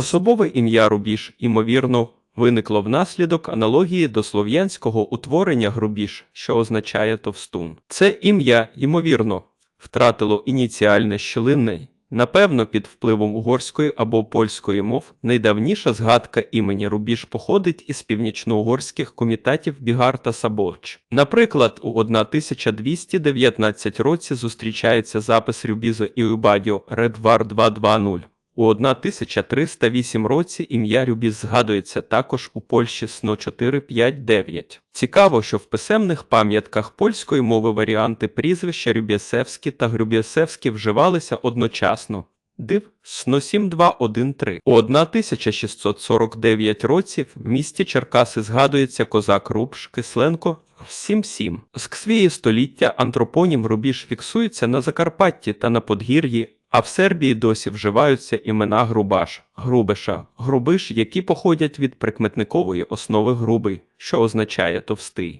Особове ім'я Рубіж, ймовірно, виникло внаслідок аналогії до слов'янського утворення грубіж, що означає товстун. Це ім'я, ймовірно, втратило ініціальне щілинне, напевно, під впливом угорської або польської мов. Найдавніша згадка імені Рубіж походить із північноугорських комітетів Бігар та Сабоч. Наприклад, у 1219 році зустрічається запис Рюбізо і Убадіо Редвар 220. У 1308 році ім'я Рюбіз згадується також у Польщі сно 459. Цікаво, що в писемних пам'ятках польської мови варіанти прізвища Рюбєсевські та Грюбєсевські вживалися одночасно. Див сно 7213. У 1649 році в місті Черкаси згадується козак Рубш Кисленко 77. З ксвії століття антропонім Рубіж фіксується на Закарпатті та на Подгір'ї, а в Сербії досі вживаються імена Грубаш, Грубиша, Грубиш, які походять від прикметникової основи грубий, що означає товстий.